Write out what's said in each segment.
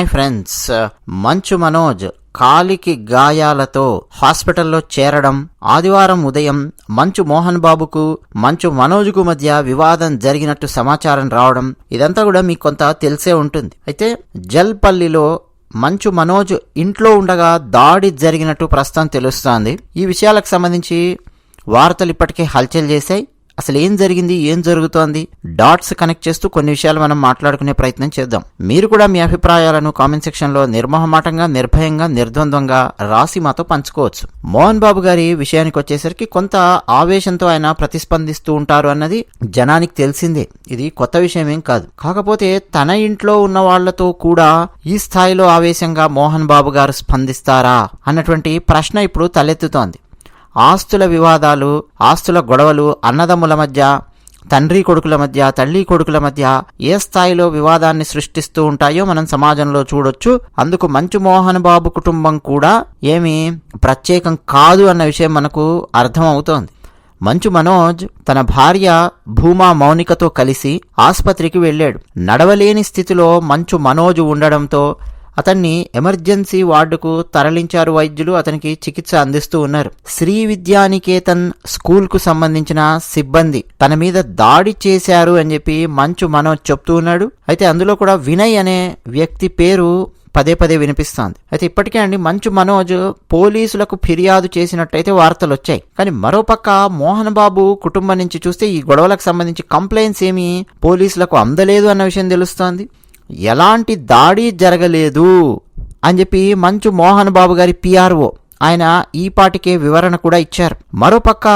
Hi friends Manchu Manoj కాలికి గాయాలతో హాస్పిటల్లో చేరడం ఆదివారం ఉదయం మంచు మోహన్ బాబుకు మంచు మనోజ్కు మధ్య వివాదం జరిగినట్టు సమాచారం రావడం ఇదంతా కూడా మీకు కొంత తెలిసే ఉంటుంది. అయితే జల్పల్లిలో మంచు మనోజ్ ఇంట్లో ఉండగా దాడి జరిగినట్టు ప్రస్తుతం తెలుస్తోంది. ఈ విషయాలకు సంబంధించి వార్తలు ఇప్పటికే హల్చల్ చేశాయి. అసలు ఏం జరిగింది? ఏం జరుగుతోంది? డాట్స్ కనెక్ట్ చేస్తూ కొన్ని విషయాలు మనం మాట్లాడుకునే ప్రయత్నం చేద్దాం. మీరు కూడా మీ అభిప్రాయాలను కామెంట్ సెక్షన్లో నిర్మోహమాటంగా నిర్భయంగా నిర్ద్వంద్వంగా రాసి మాతో పంచుకోవచ్చు. మోహన్ బాబు గారి విషయానికి వచ్చేసరికి కొంత ఆవేశంతో ఆయన ప్రతిస్పందిస్తూ ఉంటారు అన్నది జనానికి తెలిసిందే. ఇది కొత్త విషయం ఏం కాదు. కాకపోతే తన ఇంట్లో ఉన్న వాళ్ళతో కూడా ఈ స్థాయిలో ఆవేశంగా మోహన్ బాబు గారు స్పందిస్తారా? అన్నటువంటి ప్రశ్న ఇప్పుడు తలెత్తుతోంది. ఆస్తుల వివాదాలు ఆస్తుల గొడవలు అన్నదమ్ముల మధ్య తండ్రి కొడుకుల మధ్య తల్లి కొడుకుల మధ్య ఏ స్థాయిలో వివాదాన్ని సృష్టిస్తూ ఉంటాయో మనం సమాజంలో చూడొచ్చు. అందుకు మంచు మోహన్ బాబు కుటుంబం కూడా ఏమీ ప్రత్యేకం కాదు అన్న విషయం మనకు అర్థమవుతోంది. మంచు మనోజ్ తన భార్య భూమా మౌనికతో కలిసి ఆసుపత్రికి వెళ్ళాడు. నడవలేని స్థితిలో మంచు మనోజ్ ఉండడంతో అతన్ని ఎమర్జెన్సీ వార్డుకు తరలించారు వైద్యులు. అతనికి చికిత్స అందిస్తూ ఉన్నారు. శ్రీ విద్యానికేతన్ స్కూల్కు సంబంధించిన సిబ్బంది తన మీద దాడి చేశారు అని చెప్పి మంచు మనోజ్ చెప్తూ ఉన్నాడు. అయితే అందులో కూడా వినయ్ అనే వ్యక్తి పేరు పదే పదే వినిపిస్తోంది. అయితే ఇప్పటికే అండి మంచు మనోజ్ పోలీసులకు ఫిర్యాదు చేసినట్టయితే వార్తలు వచ్చాయి. కానీ మరోపక్క మోహన్ బాబు కుటుంబం నుంచి చూస్తే ఈ గొడవలకు సంబంధించి కంప్లైంట్స్ ఏమీ పోలీసులకు అందలేదు అన్న విషయం తెలుస్తోంది. ఎలాంటి దాడి జరగలేదు అని చెప్పి మంచు మోహన్ బాబు గారి పిఆర్ఓ ఆయన ఈ పాటికే వివరణ కూడా ఇచ్చారు. మరోపక్క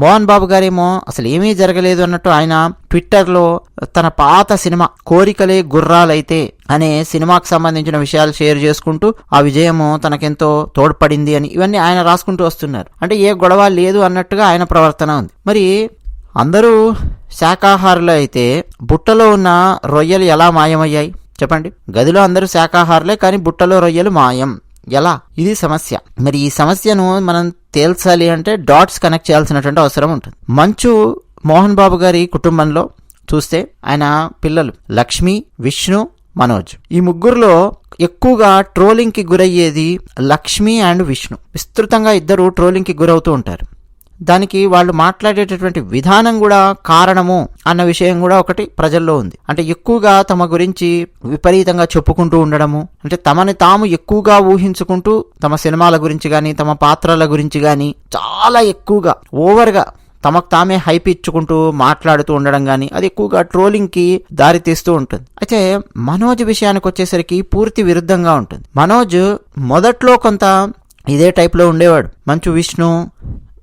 మోహన్ బాబు గారేమో అసలు ఏమీ జరగలేదు అన్నట్టు ఆయన ట్విట్టర్లో తన పాత సినిమా కోరికలే గుర్రాలైతే అనే సినిమాకు సంబంధించిన విషయాలు షేర్ చేసుకుంటూ ఆ విజయము తనకెంతో తోడ్పడింది అని ఇవన్నీ ఆయన రాసుకుంటూ వస్తున్నారు. అంటే ఏ గొడవ లేదు అన్నట్టుగా ఆయన ప్రవర్తన ఉంది. మరి అందరూ శాకాహారులు అయితే బుట్టలో ఉన్న రొయ్యలు ఎలా మాయమయ్యాయి? చెప్పండి. గదిలో అందరూ శాకాహారులే కానీ బుట్టలో రొయ్యలు మాయం. ఎలా? ఇది సమస్య. మరి ఈ సమస్యను మనం తేల్చాలి అంటే డాట్స్ కనెక్ట్ చేయాల్సినటువంటి అవసరం ఉంటుంది. మంచు మోహన్ బాబు గారి కుటుంబంలో చూస్తే ఆయన పిల్లలు లక్ష్మి విష్ణు మనోజ్. ఈ ముగ్గురులో ఎక్కువగా ట్రోలింగ్కి గురయ్యేది లక్ష్మి అండ్ విష్ణు. విస్తృతంగా ఇద్దరు ట్రోలింగ్కి గురవుతూ ఉంటారు. దానికి వాళ్ళు మాట్లాడేటటువంటి విధానం కూడా కారణము అన్న విషయం కూడా ఒకటి ప్రజల్లో ఉంది. అంటే ఎక్కువగా తమ గురించి విపరీతంగా చెప్పుకుంటూ ఉండడము అంటే తమని తాము ఎక్కువగా ఊహించుకుంటూ తమ సినిమాల గురించి కానీ తమ పాత్రల గురించి కానీ చాలా ఎక్కువగా ఓవర్గా తమకు తామే హైప్ ఇచ్చుకుంటూ మాట్లాడుతూ ఉండడం కానీ అది ఎక్కువగా ట్రోలింగ్కి దారి తీస్తూ ఉంటుంది. అయితే మనోజ్ విషయానికి వచ్చేసరికి పూర్తి విరుద్ధంగా ఉంటుంది. మనోజ్ మొదట్లో కొంత ఇదే టైప్లో ఉండేవాడు. మంచు విష్ణు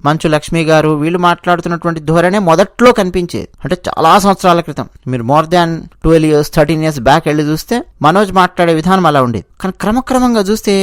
మంచు లక్ష్మి గారు వీళ్ళు మాట్లాడుతున్నటువంటి ధోరణే మొదట్లో కనిపించేది. అంటే చాలా సంవత్సరాల క్రితం. మీరు more than twelve years thirteen years back వెళ్ళి చూస్తే మనోజ్ మాట్లాడే విధానం అలా ఉండేది. కానీ క్రమక్రమంగా చూస్తే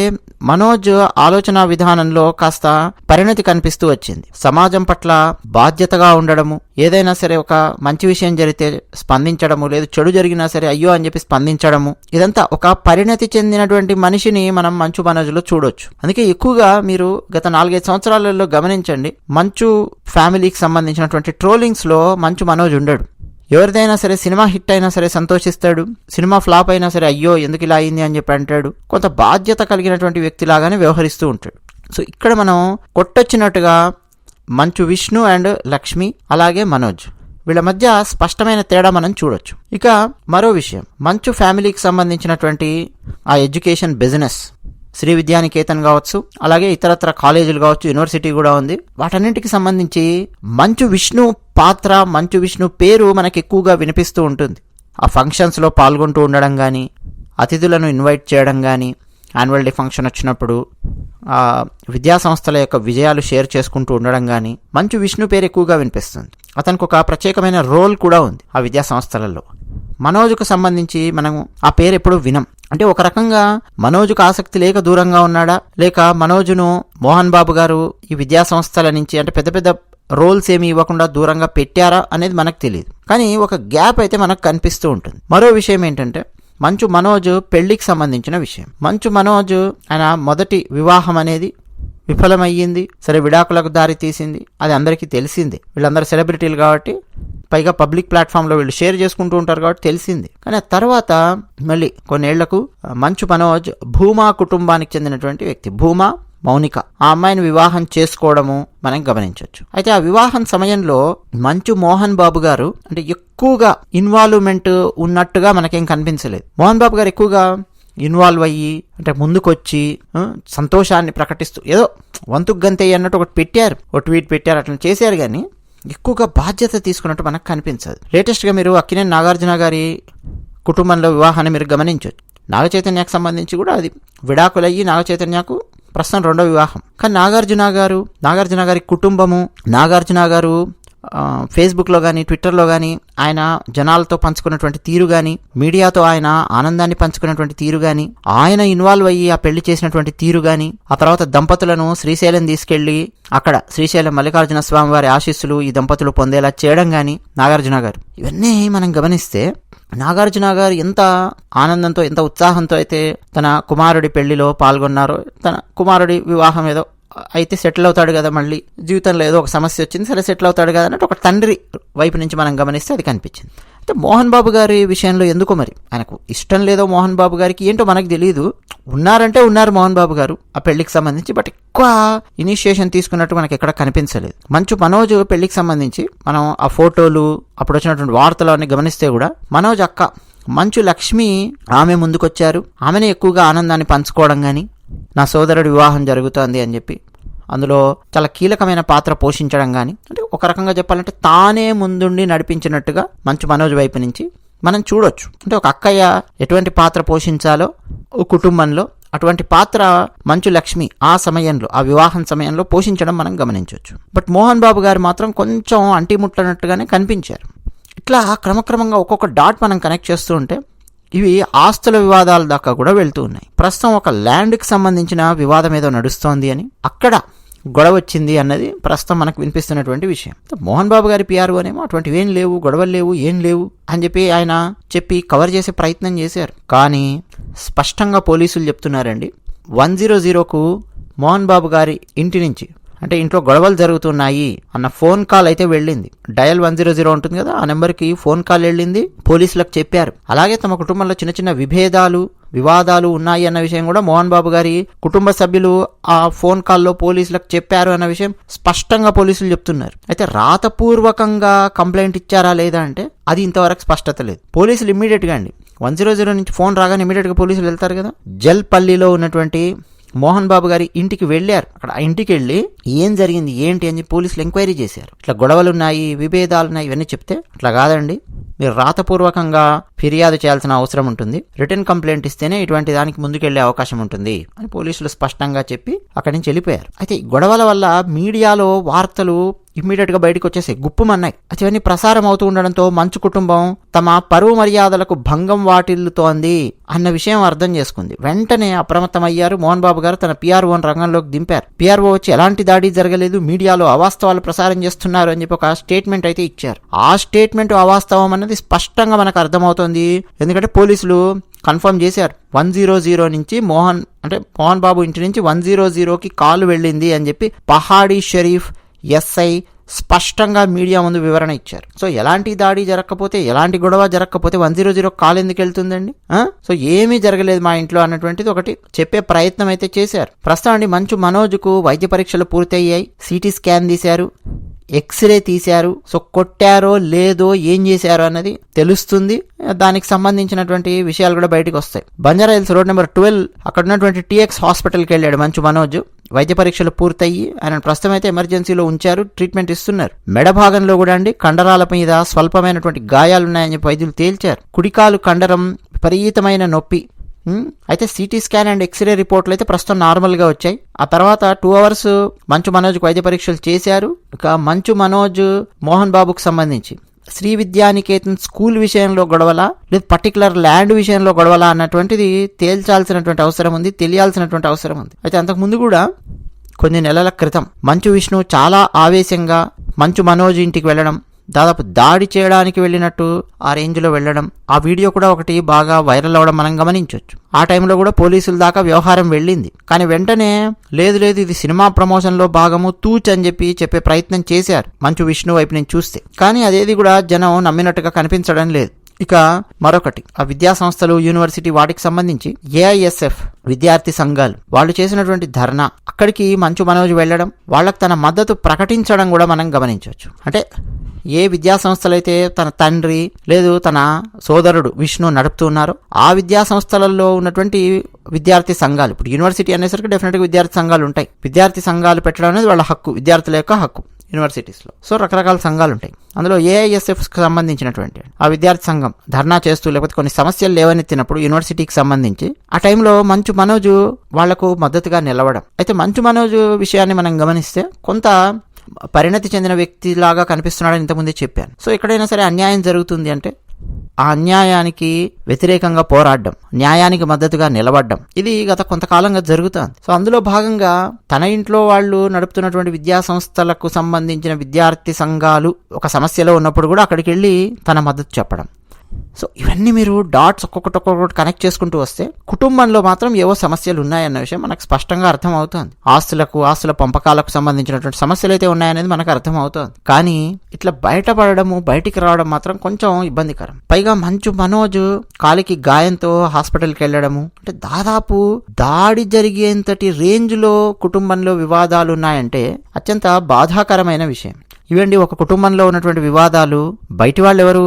మనోజ్ ఆలోచన విధానంలో కాస్త పరిణతి కనిపిస్తూ వచ్చింది. సమాజం పట్ల బాధ్యతగా ఉండడము ఏదైనా సరే ఒక మంచి విషయం జరిగితే స్పందించడము లేదు చెడు జరిగినా సరే అయ్యో అని చెప్పి స్పందించడము ఇదంతా ఒక పరిణతి చెందినటువంటి మనిషిని మనం మంచు మనజులో చూడొచ్చు. అందుకే ఎక్కువగా మీరు గత నాలుగైదు సంవత్సరాలలో గమనించండి మంచు ఫ్యామిలీకి సంబంధించినటువంటి ట్రోలింగ్స్లో మంచు మనోజ్ ఉండడు. ఎవరిదైనా సరే సినిమా హిట్ అయినా సరే సంతోషిస్తాడు సినిమా ఫ్లాప్ అయినా సరే అయ్యో ఎందుకు ఇలా అయింది అని చెప్పి అంటాడు కొంత బాధ్యత కలిగినటువంటి వ్యక్తిలాగానే వ్యవహరిస్తూ ఉంటాడు. సో ఇక్కడ మనం కొట్టొచ్చినట్టుగా మంచు విష్ణు అండ్ లక్ష్మి అలాగే మనోజ్. వీళ్ళ మధ్య స్పష్టమైన తేడా మనం చూడొచ్చు. ఇక మరో విషయం. మంచు ఫ్యామిలీకి సంబంధించినటువంటి ఆ ఎడ్యుకేషన్ బిజినెస్ శ్రీ విద్యానికేతన్ కావచ్చు అలాగే ఇతరత్ర కాలేజీలు కావచ్చు యూనివర్సిటీ కూడా ఉంది. వాటన్నింటికి సంబంధించి మంచు విష్ణు పాత్ర మంచు విష్ణు పేరు మనకి ఎక్కువగా వినిపిస్తూ ఉంటుంది. ఆ ఫంక్షన్స్లో పాల్గొంటూ ఉండడం కానీ అతిథులను ఇన్వైట్ చేయడం కానీ యాన్యువల్ డే ఫంక్షన్ వచ్చినప్పుడు విద్యా సంస్థల యొక్క విజయాలు షేర్ చేసుకుంటూ ఉండడం కానీ మంచు విష్ణు పేరు ఎక్కువగా వినిపిస్తుంది. అతనికి ఒక ప్రత్యేకమైన రోల్ కూడా ఉంది ఆ విద్యా సంస్థలలో మనోజ్కు సంబంధించి మనం ఆ పేరు ఎప్పుడు వినం. అంటే ఒక రకంగా మనోజ్కు ఆసక్తి లేక దూరంగా ఉన్నాడా? లేక మనోజును మోహన్ బాబు గారు ఈ విద్యా సంస్థల నుంచి అంటే పెద్ద పెద్ద రోల్స్ ఏమి ఇవ్వకుండా దూరంగా పెట్టారా అనేది మనకు తెలియదు కానీ ఒక గ్యాప్ అయితే మనకు కనిపిస్తూ ఉంటుంది. మరో విషయం ఏంటంటే మంచు మనోజ్ పెళ్ళికి సంబంధించిన విషయం. మంచు మనోజ్ ఆయన మొదటి వివాహం అనేది విఫలమయ్యింది సరే విడాకులకు దారి తీసింది అది అందరికీ తెలిసింది. వీళ్ళందరూ సెలబ్రిటీలు కాబట్టి పైగా పబ్లిక్ ప్లాట్ఫామ్లో వీళ్ళు షేర్ చేసుకుంటూ ఉంటారు కాబట్టి తెలిసింది. కానీ ఆ తర్వాత మళ్ళీ కొన్నేళ్ళకు మంచు మనోజ్ భూమా కుటుంబానికి చెందినటువంటి వ్యక్తి. భూమా మౌనిక. ఆ అమ్మాయిని వివాహం చేసుకోవడము మనం గమనించవచ్చు. అయితే ఆ వివాహం సమయంలో మంచు మోహన్ బాబు గారు అంటే ఎక్కువగా ఇన్వాల్వ్మెంట్ ఉన్నట్టుగా మనకేం కనిపించలేదు. మోహన్ బాబు గారు ఎక్కువగా ఇన్వాల్వ్ అయ్యి అంటే ముందుకొచ్చి సంతోషాన్ని ప్రకటిస్తూ ఏదో వంతుకు గంతే అన్నట్టు ఒకటి పెట్టారు. ఒక ట్వీట్ పెట్టారు అట్లా చేశారు కానీ ఎక్కువగా బాధ్యత తీసుకున్నట్టు మనకు కనిపించదు. లేటెస్ట్గా మీరు అక్కినే నాగార్జున గారి కుటుంబంలో వివాహాన్ని మీరు గమనించవచ్చు. నాగ చైతన్యకు సంబంధించి కూడా అది విడాకులయ్యి నాగ చైతన్యకు ప్రస్తుతం రెండో వివాహం. కానీ నాగార్జున గారు నాగార్జున గారి కుటుంబము నాగార్జున గారు ఫేస్బుక్లో కానీ ట్విట్టర్లో కానీ ఆయన జనాలతో పంచుకున్నటువంటి తీరు కానీ మీడియాతో ఆయన ఆనందాన్ని పంచుకున్నటువంటి తీరు కానీ ఆయన ఇన్వాల్వ్ అయ్యి ఆ పెళ్ళి చేసినటువంటి తీరు కానీ ఆ తర్వాత దంపతులను శ్రీశైలం తీసుకెళ్ళి అక్కడ శ్రీశైలం మల్లికార్జున స్వామి వారి ఆశీస్సులు ఈ దంపతులు పొందేలా చేయడం కానీ నాగార్జున గారు. ఇవన్నీ మనం గమనిస్తే నాగార్జున గారు ఎంత ఆనందంతో ఎంత ఉత్సాహంతో అయితే తన కుమారుడి పెళ్ళిలో పాల్గొన్నారో తన కుమారుడి వివాహం ఏదో అయితే సెటిల్ అవుతాడు కదా మళ్ళీ. జీవితంలో ఏదో ఒక సమస్య వచ్చింది సరే సెటిల్ అవుతాడు కదా అన్నట్టు ఒక తండ్రి వైపు నుంచి మనం గమనిస్తే అది కనిపించింది. అయితే మోహన్ బాబు గారి విషయంలో ఎందుకో మరి? ఆయనకు ఇష్టం లేదో మోహన్ బాబు గారికి ఏంటో మనకు తెలియదు ఉన్నారంటే ఉన్నారు మోహన్ బాబు గారు ఆ పెళ్ళికి సంబంధించి బట్ ఎక్కువ ఇనిషియేషన్ తీసుకున్నట్టు మనకి ఎక్కడ కనిపించలేదు. మంచు మనోజ్ పెళ్ళికి సంబంధించి మనం ఆ ఫోటోలు అప్పుడు వచ్చినటువంటి వార్తలు అన్ని గమనిస్తే కూడా మనోజ్ అక్క మంచు లక్ష్మి ఆమె ముందుకొచ్చారు. ఆమెనే ఎక్కువగా ఆనందాన్ని పంచుకోవడం కానీ నా సోదరుడి వివాహం జరుగుతోంది అని చెప్పి. అందులో చాలా కీలకమైన పాత్ర పోషించడం కానీ అంటే ఒక రకంగా చెప్పాలంటే తానే ముందుండి నడిపించినట్టుగా మంచు మనోజ్ వైపు నుంచి మనం చూడొచ్చు. అంటే ఒక అక్కయ్య ఎటువంటి పాత్ర పోషించాలో ఓ కుటుంబంలో అటువంటి పాత్ర మంచు లక్ష్మి ఆ సమయంలో ఆ వివాహం సమయంలో పోషించడం మనం గమనించవచ్చు బట్ మోహన్ బాబు గారు మాత్రం కొంచెం అంటిముట్లనట్టుగానే కనిపించారు. ఇట్లా క్రమక్రమంగా ఒక్కొక్క డాట్ మనం కనెక్ట్ చేస్తూ ఉంటే ఇవి ఆస్తుల వివాదాల దాకా కూడా వెళ్తూ ఉన్నాయి. ప్రస్తుతం ఒక ల్యాండ్కి సంబంధించిన వివాదం ఏదో నడుస్తోంది అని అక్కడ గొడవ వచ్చింది అన్నది ప్రస్తుతం మనకు వినిపిస్తున్నటువంటి విషయం. మోహన్ బాబు గారి పిఆర్ఓ అనేమో అటువంటివి ఏం లేవు గొడవలు లేవు ఏం లేవు అని చెప్పి ఆయన చెప్పి కవర్ చేసే ప్రయత్నం చేశారు. కానీ స్పష్టంగా పోలీసులు చెప్తున్నారండి వన్ జీరో జీరోకు మోహన్ బాబు గారి ఇంటి నుంచి అంటే ఇంట్లో గొడవలు జరుగుతున్నాయి అన్న ఫోన్ కాల్ అయితే వెళ్ళింది. డయల్ వన్ జీరో జీరో ఉంటుంది కదా ఆ నెంబర్కి ఫోన్ కాల్ వెళ్ళింది. పోలీసులకు చెప్పారు. అలాగే తమ కుటుంబంలో చిన్న చిన్న విభేదాలు వివాదాలు ఉన్నాయి అన్న విషయం కూడా మోహన్ బాబు గారి కుటుంబ సభ్యులు ఆ ఫోన్ కాల్లో పోలీసులకు చెప్పారు అన్న విషయం స్పష్టంగా పోలీసులు చెప్తున్నారు. అయితే రాతపూర్వకంగా కంప్లైంట్ ఇచ్చారా లేదా అంటే అది ఇంతవరకు స్పష్టత లేదు. పోలీసులు ఇమ్మీడియట్గా అండి వన్ జీరో జీరో నుంచి ఫోన్ రాగానే ఇమీడియట్గా పోలీసులు వెళ్తారు కదా. జల్పల్లిలో ఉన్నటువంటి మోహన్ బాబు గారి ఇంటికి వెళ్ళారు. అక్కడ ఆ ఇంటికి వెళ్ళి ఏం జరిగింది ఏంటి అని పోలీసులు ఎంక్వైరీ చేశారు. ఇట్లా గొడవలు ఉన్నాయి విభేదాలు ఉన్నాయి ఇవన్నీ చెప్తే అట్లా కాదండి. మీరు రాతపూర్వకంగా ఫిర్యాదు చేయాల్సిన అవసరం ఉంటుంది. రిటర్న్ కంప్లైంట్ ఇస్తేనే ఇటువంటి దానికి ముందుకెళ్ళే అవకాశం ఉంటుంది అని పోలీసులు స్పష్టంగా చెప్పి అక్కడి నుంచి వెళ్ళిపోయారు. అయితే ఈ గొడవల వల్ల మీడియాలో వార్తలు ఇమ్మీడియట్గా బయటకు వచ్చేసాయి గుప్పుమన్నాయి అవన్నీ ప్రసారం అవుతూ ఉండడంతో మంచు కుటుంబం తమ పరువు మర్యాదలకు భంగం వాటిల్లుతోంది అన్న విషయం అర్థం చేసుకుంది. వెంటనే అప్రమత్తమయ్యారు మోహన్ బాబు గారు. తన పిఆర్ఓని రంగంలోకి దింపారు. పిఆర్ఓ వచ్చి ఎలాంటి దాడి జరగలేదు. మీడియాలో అవాస్తవాలు ప్రసారం చేస్తున్నారు అని చెప్పి ఒక స్టేట్మెంట్ అయితే ఇచ్చారు. ఆ స్టేట్మెంట్ అవాస్తవం అన్నది స్పష్టంగా మనకు అర్థమవుతోంది. ఎందుకంటే పోలీసులు కన్ఫర్మ్ చేశారు. వన్ జీరో జీరో నుంచి మోహన్ అంటే మోహన్ బాబు ఇంటి నుంచి వన్ జీరో జీరోకి కాల్ వెళ్ళింది అని చెప్పి పహాడీ షరీఫ్ ఎస్ఐ స్పష్టంగా మీడియా ముందు వివరణ ఇచ్చారు. సో ఎలాంటి దాడి జరగకపోతే ఎలాంటి గొడవ జరగకపోతే వన్ జీరో జీరో కాల్ ఎందుకు వెళ్తుందండి? సో ఏమీ జరగలేదు మా ఇంట్లో అన్నటువంటిది ఒకటి చెప్పే ప్రయత్నం అయితే చేశారు. ప్రస్తుతం అండి మంచు మనోజ్కు వైద్య పరీక్షలు పూర్తయ్యాయి. సిటీ స్కాన్ తీశారు. ఎక్స్రే తీశారు. సో కొట్టారో లేదో ఏం చేశారో అన్నది తెలుస్తుంది. దానికి సంబంధించినటువంటి విషయాలు కూడా బయటకు వస్తాయి. Banjara hills road number twelve అక్కడ ఉన్నటువంటి టీఎక్స్ హాస్పిటల్కి వెళ్ళాడు మంచు మనోజ్ వైద్య పరీక్షలు పూర్తయ్యి ఆయన ప్రస్తుతం అయితే ఎమర్జెన్సీలో ఉంచారు ట్రీట్మెంట్ ఇస్తున్నారు. మెడ భాగంలో కూడా అండి కండరాల మీద స్వల్పమైనటువంటి గాయాలున్నాయని వైద్యులు తేల్చారు. కుడికాలు కండరం విపరీతమైన నొప్పి. అయితే సిటీ స్కాన్ అండ్ ఎక్స్రే రిపోర్ట్లు అయితే ప్రస్తుతం నార్మల్గా వచ్చాయి. ఆ తర్వాత టూ అవర్స్ మంచు మనోజ్కు వైద్య పరీక్షలు చేశారు. ఇక మంచు మనోజ్ మోహన్ బాబుకు సంబంధించి. శ్రీ విద్యానికేతన్ స్కూల్ విషయంలో గొడవలా లేదు పర్టికులర్ ల్యాండ్ విషయంలో గొడవలా అన్నటువంటిది తేల్చాల్సినటువంటి అవసరం ఉంది తెలియాల్సినటువంటి అవసరం ఉంది. అయితే అంతకుముందు కూడా కొన్ని నెలల క్రితం మంచు విష్ణు చాలా ఆవేశంగా మంచు మనోజ్ ఇంటికి వెళ్ళడం దాదాపు దాడి చేయడానికి వెళ్ళినట్టు ఆ రేంజ్లో వెళ్ళడం ఆ వీడియో కూడా ఒకటి బాగా వైరల్ అవడం మనం గమనించవచ్చు ఆ టైంలో కూడా పోలీసుల దాకా వ్యవహారం వెళ్ళింది. కానీ వెంటనే లేదు లేదు ఇది సినిమా ప్రమోషన్లో భాగము తూచ్ అని చెప్పి చెప్పే ప్రయత్నం చేశారు మంచు విష్ణు వైపు నేను చూస్తే. కానీ అదేది కూడా జనం నమ్మినట్టుగా కనిపించడం లేదు. ఇక మరొకటి ఆ విద్యా సంస్థలు యూనివర్సిటీ వాటికి సంబంధించి ఏఐఎస్ఎఫ్ విద్యార్థి సంఘాలు వాళ్ళు చేసినటువంటి ధర్నా అక్కడికి మంచు మనోజ్ వెళ్ళడం వాళ్ళకి తన మద్దతు ప్రకటించడం కూడా మనం గమనించవచ్చు అంటే ఏ విద్యాసంస్థలైతే తన తండ్రి లేదు తన సోదరుడు విష్ణు నడుపుతూ ఉన్నారో ఆ విద్యా సంస్థలలో ఉన్నటువంటి విద్యార్థి సంఘాలు ఇప్పుడు యూనివర్సిటీ అనేసరికి డెఫినెట్గా విద్యార్థి సంఘాలు ఉంటాయి. విద్యార్థి సంఘాలు పెట్టడం అనేది వాళ్ళ హక్కు విద్యార్థుల యొక్క హక్కు యూనివర్సిటీస్లో సో రకరకాల సంఘాలు ఉంటాయి. అందులో ఏఐఎస్ఎఫ్కి సంబంధించినటువంటి ఆ విద్యార్థి సంఘం ధర్నా చేస్తూ లేకపోతే కొన్ని సమస్యలు లేవనెత్తినప్పుడు యూనివర్సిటీకి సంబంధించి ఆ టైంలో మంచు మనోజు వాళ్ళకు మద్దతుగా నిలవడం. అయితే మంచు మనోజు విషయాన్ని మనం గమనిస్తే కొంత పరిణతి చెందిన వ్యక్తిలాగా కనిపిస్తున్నాడని ఇంతకుముందే చెప్పాను. సో ఎక్కడైనా సరే అన్యాయం జరుగుతుంది అంటే ఆ అన్యాయానికి వ్యతిరేకంగా పోరాడడం న్యాయానికి మద్దతుగా నిలబడడం ఇది గత కొంతకాలంగా జరుగుతుంది. సో అందులో భాగంగా తన ఇంట్లో వాళ్ళు నడుపుతున్నటువంటి విద్యా సంస్థలకు సంబంధించిన విద్యార్థి సంఘాలు ఒక సమస్యలో ఉన్నప్పుడు కూడా అక్కడికి వెళ్ళి తన మద్దతు చెప్పడం. సో ఇవన్నీ మీరు డాట్స్ ఒక్కొక్కటి ఒక్కొక్కటి కనెక్ట్ చేసుకుంటూ వస్తే కుటుంబంలో మాత్రం ఏవో సమస్యలు ఉన్నాయన్న విషయం మనకు స్పష్టంగా అర్థం అవుతుంది ఆస్తులకు ఆస్తుల పంపకాలకు సంబంధించినటువంటి సమస్యలు అయితే ఉన్నాయనేది మనకు అర్థం అవుతుంది కానీ ఇట్లా బయటపడడము బయటికి రావడం మాత్రం కొంచెం ఇబ్బందికరం. పైగా మంచు మనోజ్ కాలికి గాయంతో హాస్పిటల్కి వెళ్ళడము అంటే దాదాపు దాడి జరిగేంతటి రేంజ్లో కుటుంబంలో వివాదాలు ఉన్నాయంటే అత్యంత బాధాకరమైన విషయం. ఇవండి ఒక కుటుంబంలో ఉన్నటువంటి వివాదాలు బయటి వాళ్ళు ఎవరు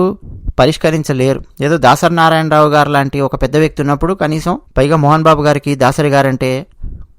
పరిష్కరించలేరు. ఏదో దాసరి నారాయణరావు గారు లాంటి ఒక పెద్ద వ్యక్తి ఉన్నప్పుడు కనీసం పైగా మోహన్ బాబు గారికి దాసరి గారంటే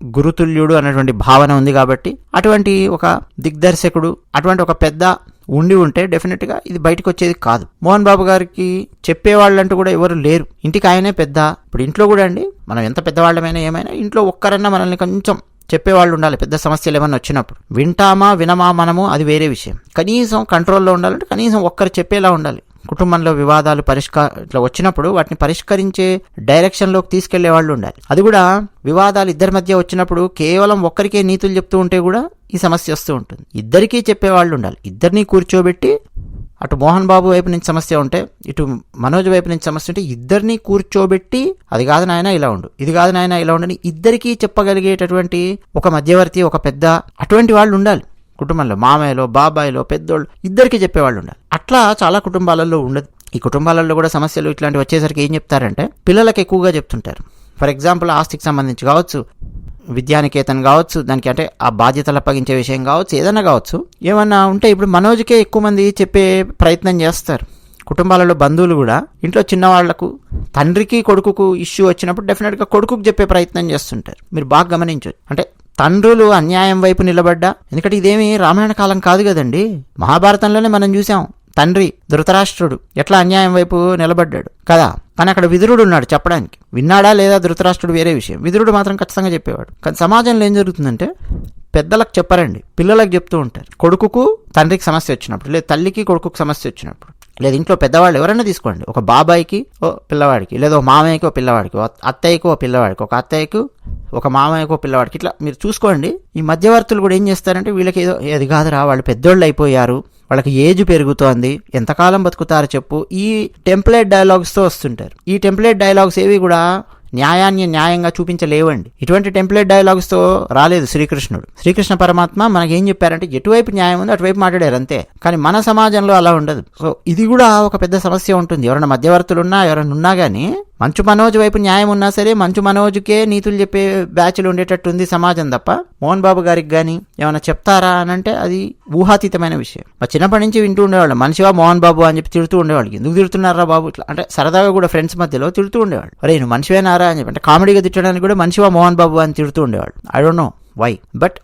గురుతుల్యుడు అనేటువంటి భావన ఉంది కాబట్టి అటువంటి ఒక దిగ్దర్శకుడు అటువంటి ఒక పెద్ద ఉండి ఉంటే డెఫినెట్గా ఇది బయటకు వచ్చేది కాదు. మోహన్ బాబు గారికి చెప్పేవాళ్ళంటూ కూడా ఎవరు లేరు. ఇంటికి ఆయనే పెద్ద. ఇప్పుడు ఇంట్లో కూడా అండి మనం ఎంత పెద్దవాళ్ళమైనా ఏమైనా ఇంట్లో ఒక్కరన్నా మనల్ని కొంచెం చెప్పేవాళ్ళు ఉండాలి. పెద్ద సమస్యలు ఏమైనా వచ్చినప్పుడు. వింటామా వినమా మనము అది వేరే విషయం. కనీసం కంట్రోల్లో ఉండాలంటే కనీసం ఒక్కరు చెప్పేలా ఉండాలి. కుటుంబంలో వివాదాలు పరిష్కార ఇట్లా వచ్చినప్పుడు వాటిని పరిష్కరించే డైరెక్షన్లోకి తీసుకెళ్ళే వాళ్ళు ఉండాలి. అది కూడా వివాదాలు ఇద్దరి మధ్య వచ్చినప్పుడు కేవలం ఒక్కరికే నీతులు చెప్తూ ఉంటే కూడా ఈ సమస్య వస్తూ ఉంటుంది. ఇద్దరికీ చెప్పేవాళ్ళు ఉండాలి. ఇద్దరిని కూర్చోబెట్టి అటు మోహన్ బాబు వైపు నుంచి సమస్య ఉంటే ఇటు మనోజ్ వైపు నుంచి సమస్య ఉంటే ఇద్దరిని కూర్చోబెట్టి అది కాదు నాయన ఇలా ఉండు ఇది కాదు నాయన ఇలా ఉండని ఇద్దరికీ చెప్పగలిగేటటువంటి ఒక మధ్యవర్తి ఒక పెద్ద అటువంటి వాళ్ళు ఉండాలి. కుటుంబంలో మామయ్యలో బాబాయ్లో పెద్దోళ్ళు ఇద్దరికి చెప్పేవాళ్ళు ఉండాలి. అట్లా చాలా కుటుంబాలలో ఉండదు ఈ కుటుంబాలలో కూడా సమస్యలు ఇట్లాంటివి వచ్చేసరికి ఏం చెప్తారంటే పిల్లలకు ఎక్కువగా చెప్తుంటారు. ఫర్ ఎగ్జాంపుల్ ఆస్తికి సంబంధించి కావచ్చు విద్యానికేతన్ కావచ్చు దానికి అంటే ఆ బాధ్యతలు అప్పగించే విషయం కావచ్చు ఏదైనా కావచ్చు ఏమన్నా ఉంటే ఇప్పుడు మనోజ్కే ఎక్కువ మంది చెప్పే ప్రయత్నం చేస్తారు. కుటుంబాలలో బంధువులు కూడా ఇంట్లో చిన్నవాళ్ళకు తండ్రికి కొడుకుకు ఇష్యూ వచ్చినప్పుడు డెఫినెట్గా కొడుకుకు చెప్పే ప్రయత్నం చేస్తుంటారు. మీరు బాగా గమనించవచ్చు అంటే తండ్రులు అన్యాయం వైపు నిలబడ్డా? ఎందుకంటే ఇదేమి రామాయణ కాలం కాదు కదండి. మహాభారతంలోనే మనం చూసాం తండ్రి ధృతరాష్ట్రుడు ఎట్లా అన్యాయం వైపు నిలబడ్డాడు. కదా కానీ అక్కడ విదురుడు ఉన్నాడు చెప్పడానికి. విన్నాడా లేదా ధృతరాష్ట్రుడు వేరే విషయం. విదురుడు మాత్రం ఖచ్చితంగా చెప్పేవాడు. కానీ సమాజంలో ఏం జరుగుతుందంటే పెద్దలకు చెప్పరండి పిల్లలకు చెప్తూ ఉంటారు. కొడుకుకు తండ్రికి సమస్య వచ్చినప్పుడు లేదా తల్లికి కొడుకుకు సమస్య వచ్చినప్పుడు. లేదు ఇంట్లో పెద్దవాళ్ళు ఎవరైనా తీసుకోండి. ఒక బాబాయికి ఓ పిల్లవాడికి లేదా ఒక మామయ్యకి ఓ పిల్లవాడికి ఒక అత్తయ్యకి ఓ పిల్లవాడికి ఒక అత్తయ్యకు ఒక మామయ్యకు ఓ పిల్లవాడికి. ఇట్లా మీరు చూసుకోండి. ఈ మధ్యవర్తులు కూడా ఏం చేస్తారంటే వీళ్ళకి ఏదో అది కాదురా వాళ్ళు పెద్దోళ్ళు అయిపోయారు వాళ్ళకి ఏజ్ పెరుగుతోంది ఎంతకాలం బతుకుతారో చెప్పు. ఈ టెంప్లెట్ డైలాగ్స్తో వస్తుంటారు. ఈ టెంప్లెట్ డైలాగ్స్ ఏవి కూడా న్యాయాన్ని న్యాయంగా చూపించలేవండి. ఇటువంటి టెంప్లెట్ డైలాగ్స్తో రాలేదు శ్రీకృష్ణుడు. శ్రీకృష్ణ పరమాత్మ మనకేం చెప్పారంటే ఎటువైపు న్యాయం ఉందో అటువైపు మాట్లాడారు అంతే. కానీ మన సమాజంలో అలా ఉండదు. సో ఇది కూడా ఒక పెద్ద సమస్య ఉంటుంది. ఎవరైనా మధ్యవర్తులు ఉన్నా ఎవరైనా ఉన్నా కానీ మంచు మనోజ్ వైపు న్యాయం ఉన్నా సరే మంచు మనోజ్కే నీతులు చెప్పే బ్యాచ్లు ఉండేటట్టుంది సమాజం తప్ప. మోహన్ బాబు గారికి కానీ ఏమైనా చెప్తారా అని అంటే అది ఊహాతీతమైన విషయం. మా చిన్నప్పటి నుంచి వింటూ ఉండేవాళ్ళు. మనిషివా మోహన్ బాబు అని చెప్పి తిడుతూ ఉండేవాళ్ళు. ఎందుకు తిడుతున్నారా బాబు ఇట్లా? అంటే సరదాగా కూడా ఫ్రెండ్స్ మధ్యలో తిడుతూ ఉండేవాళ్ళు. అరే నువ్వు తిట్టారా అని చెప్పి. అంటే కామెడీగా తిట్టడానికి కూడా మనిషివా మోహన్ బాబు అని తిడుతూ ఉండేవాడు I don't know why but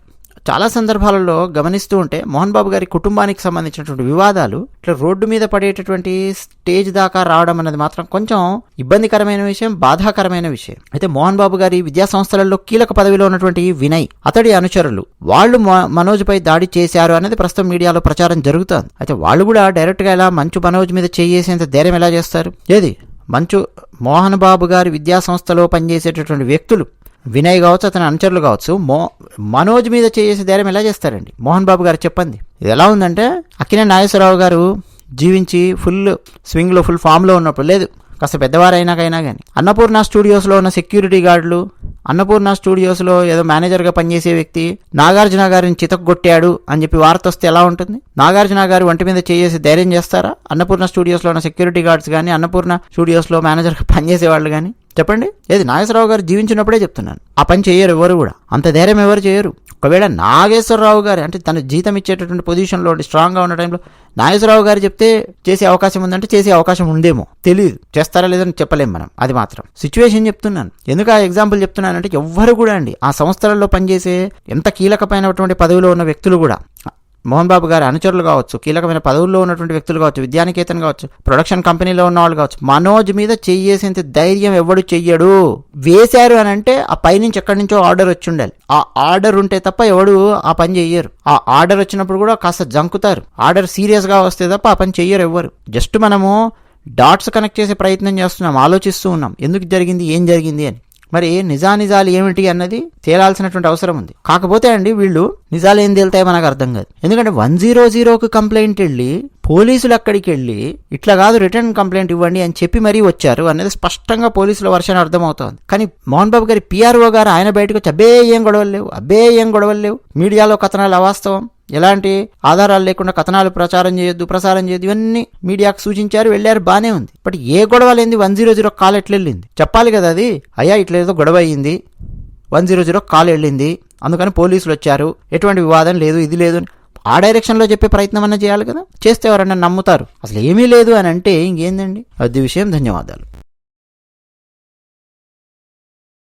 చాలా సందర్భాలలో గమనిస్తూ ఉంటే మోహన్ బాబు గారి కుటుంబానికి సంబంధించినటువంటి వివాదాలు ఇట్లా రోడ్డు మీద పడేటటువంటి స్టేజ్ దాకా రావడం అనేది మాత్రం కొంచెం ఇబ్బందికరమైన విషయం బాధాకరమైన విషయం. అయితే మోహన్ బాబు గారి విద్యా సంస్థలలో కీలక పదవిలో ఉన్నటువంటి వినయ్ అతడి అనుచరులు వాళ్ళు మనోజ్పై దాడి చేశారు అనేది ప్రస్తుతం మీడియాలో ప్రచారం జరుగుతోంది. అయితే వాళ్ళు కూడా డైరెక్ట్గా ఇలా మంచు మనోజ్ మీద చేసేంత ధైర్యం ఎలా చేస్తారు? ఏది? మంచు మోహన్ బాబు గారి విద్యా సంస్థలో పనిచేసేటటువంటి వ్యక్తులు. వినయ్ కావచ్చు అతని అనుచరులు కావచ్చు మో మనోజ్ మీద చేసే ధైర్యం ఎలా చేస్తారండి? మోహన్ బాబు గారు చెప్పండి. ఇది ఎలా ఉందంటే అక్కినే నాగేశ్వరరావు గారు జీవించి ఫుల్ స్వింగ్లో ఫుల్ ఫామ్లో ఉన్నప్పుడు లేదు. కాస్త పెద్దవారైనాకైనా కానీ అన్నపూర్ణ స్టూడియోస్లో ఉన్న సెక్యూరిటీ గార్డులు అన్నపూర్ణ స్టూడియోస్లో ఏదో మేనేజర్గా పనిచేసే వ్యక్తి నాగార్జున గారిని చితక్కొట్టాడు అని చెప్పి వార్త వస్తే ఎలా ఉంటుంది? నాగార్జున గారు ఒంటి మీద చేసి ధైర్యం చేస్తారా? అన్నపూర్ణ స్టూడియోస్లో ఉన్న సెక్యూరిటీ గార్డ్స్ కానీ అన్నపూర్ణ స్టూడియోస్లో మేనేజర్గా పనిచేసే వాళ్ళు కానీ చెప్పండి. ఏది నాగేశ్వరరావు గారు జీవించినప్పుడే చెప్తున్నాను. ఆ పని చేయరు ఎవరు కూడా. అంత ధైర్యం ఎవరు చేయరు? ఒకవేళ నాగేశ్వరరావు గారు అంటే తన జీతం ఇచ్చేటటువంటి పొజిషన్లో స్ట్రాంగ్గా ఉన్న టైంలో నాగేశ్వరరావు గారు చెప్తే చేసే అవకాశం ఉందంటే చేసే అవకాశం ఉందేమో. తెలియదు చేస్తారా లేదని చెప్పలేం మనం. అది మాత్రం. సిచ్యువేషన్ చెప్తున్నాను. ఎందుకు ఆ ఎగ్జాంపుల్ చెప్తున్నానంటే ఎవ్వరు కూడా అండి ఆ సంస్థలలో పనిచేసే ఎంత కీలకమైనటువంటి పదవిలో ఉన్న వ్యక్తులు కూడా. మోహన్ బాబు గారి అనుచరులు కావచ్చు కీలకమైన పదవుల్లో ఉన్నటువంటి వ్యక్తులు కావచ్చు విద్యానికేతన్ కావచ్చు ప్రొడక్షన్ కంపెనీలో ఉన్న వాళ్ళు కావచ్చు మనోజ్ మీద చెయ్యేసేంత ధైర్యం ఎవడు చెయ్యడు. వేశారు అని అంటే ఆ పైనుంచి ఎక్కడి నుంచో ఆర్డర్ వచ్చి ఉండాలి ఆ ఆర్డర్ ఉంటే తప్ప ఎవడు ఆ పని చెయ్యరు. ఆ ఆర్డర్ వచ్చినప్పుడు కూడా కాస్త జంకుతారు. ఆర్డర్ సీరియస్గా వస్తే తప్ప ఆ పని చెయ్యరు ఎవ్వరు. జస్ట్ మనము డాట్స్ కనెక్ట్ చేసే ప్రయత్నం చేస్తున్నాం ఆలోచిస్తూ ఉన్నాం. ఎందుకు జరిగింది ఏం జరిగింది అని. మరి నిజానిజాలు ఏమిటి అన్నది తేలాల్సినటువంటి అవసరం ఉంది. కాకపోతే అండి వీళ్ళు నిజాలు ఏం తేలుతాయో మనకు అర్థం కాదు. ఎందుకంటే వన్ జీరో జీరోకి కంప్లైంట్ వెళ్ళి పోలీసులు అక్కడికి వెళ్ళి ఇట్లా కాదు రిటర్న్ కంప్లైంట్ ఇవ్వండి అని చెప్పి మరీ వచ్చారు అనేది స్పష్టంగా పోలీసుల వర్షాన్ని అర్థమవుతోంది. కానీ మోహన్ బాబు గారి పిఆర్ఓ గారు ఆయన బయటకు వచ్చి అబ్బే ఏం గొడవలు లేవు అబ్బే ఏం గొడవలు లేవు. మీడియాలో కథనాలు అవాస్తవం. ఎలాంటి ఆధారాలు లేకుండా కథనాలు ప్రచారం చేయొద్దు ప్రసారం చేయొద్దు ఇవన్నీ మీడియాకు సూచించారు వెళ్ళారు బానే ఉంది. బట్ ఏ గొడవ లేని వన్ జీరో జీరో కాల్ ఎట్లా వెళ్ళింది చెప్పాలి కదా అది. అయ్యా ఇట్లా ఏదో గొడవ అయ్యింది. వన్ జీరో జీరో కాల్ వెళ్ళింది అందుకని పోలీసులు వచ్చారు. ఎటువంటి వివాదం లేదు ఇది లేదు అని ఆ డైరెక్షన్లో చెప్పే ప్రయత్నం అన్న చేయాలి కదా. చేస్తే ఎవరన్నా నమ్ముతారు. అసలు ఏమీ లేదు అని అంటే ఇంకేందండి? అది విషయం ధన్యవాదాలు.